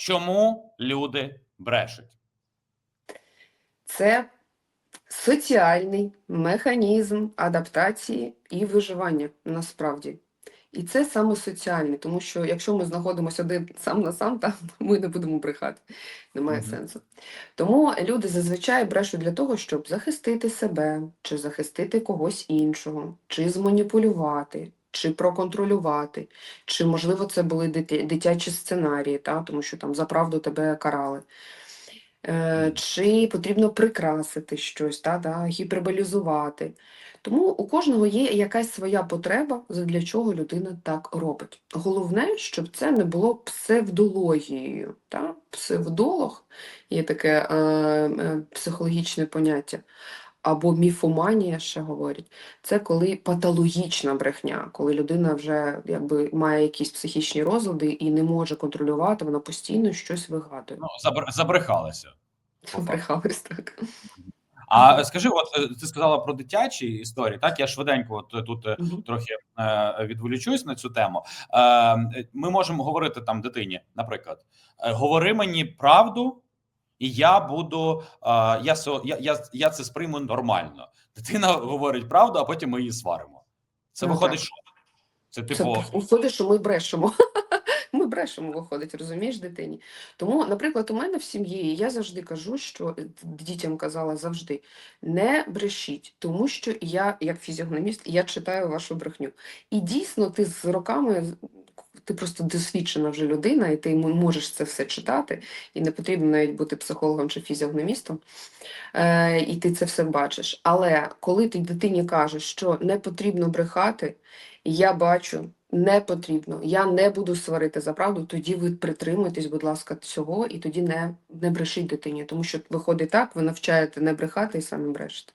Чому люди брешуть? Це соціальний механізм адаптації і виживання насправді. І це саме соціальний, тому що якщо ми знаходимося один сам на сам, там ми не будемо брехати. Немає Мгм. сенсу. Тому люди зазвичай брешуть для того, щоб захистити себе, чи захистити когось іншого, чи зманіпулювати, чи проконтролювати, чи, можливо, це були дитя- дитячі сценарії, та? тому що там за правду тебе карали. Е, чи потрібно прикрасити щось, та, да, гіперболізувати. Тому у кожного є якась своя потреба, для чого людина так робить. Головне, щоб це не було псевдологією. Та? Псевдолог є таке е, е, психологічне поняття. Або міфоманія ще говорять, це коли патологічна брехня, коли людина вже якби має якісь психічні розлади і не може контролювати, вона постійно щось вигадує. Ну, забр- забрехалися. факту. Так. А скажи, от е, ти сказала про дитячі історії, так? Я швиденько от е, тут е, Мгм. трохи е, відволічусь на цю тему. Е, ми можемо говорити там дитині, наприклад, е, говори мені правду, і я буду, я, со- я, я, я це сприйму нормально. Дитина говорить правду, а потім ми її сваримо. Це Ну, виходить, так. що це Це типу. виходить, що ми брешемо. Ми брешемо, виходить, розумієш, дитині. Тому, наприклад, у мене в сім'ї я завжди кажу, що е, дітям казала завжди: не брешіть, тому що я, як фізіогноміст, я читаю вашу брехню. І дійсно, ти з роками. Ти просто досвідчена вже людина, і ти можеш це все читати, і не потрібно навіть бути психологом чи фізіогномістом, е, і ти це все бачиш. Але коли ти дитині кажеш, що не потрібно брехати, я бачу, не потрібно. Я не буду сварити за правду. Тоді ви притримуйтесь, будь ласка, цього, і тоді не, не брешіть дитині, тому що виходить так, ви навчаєте не брехати і самі брешете.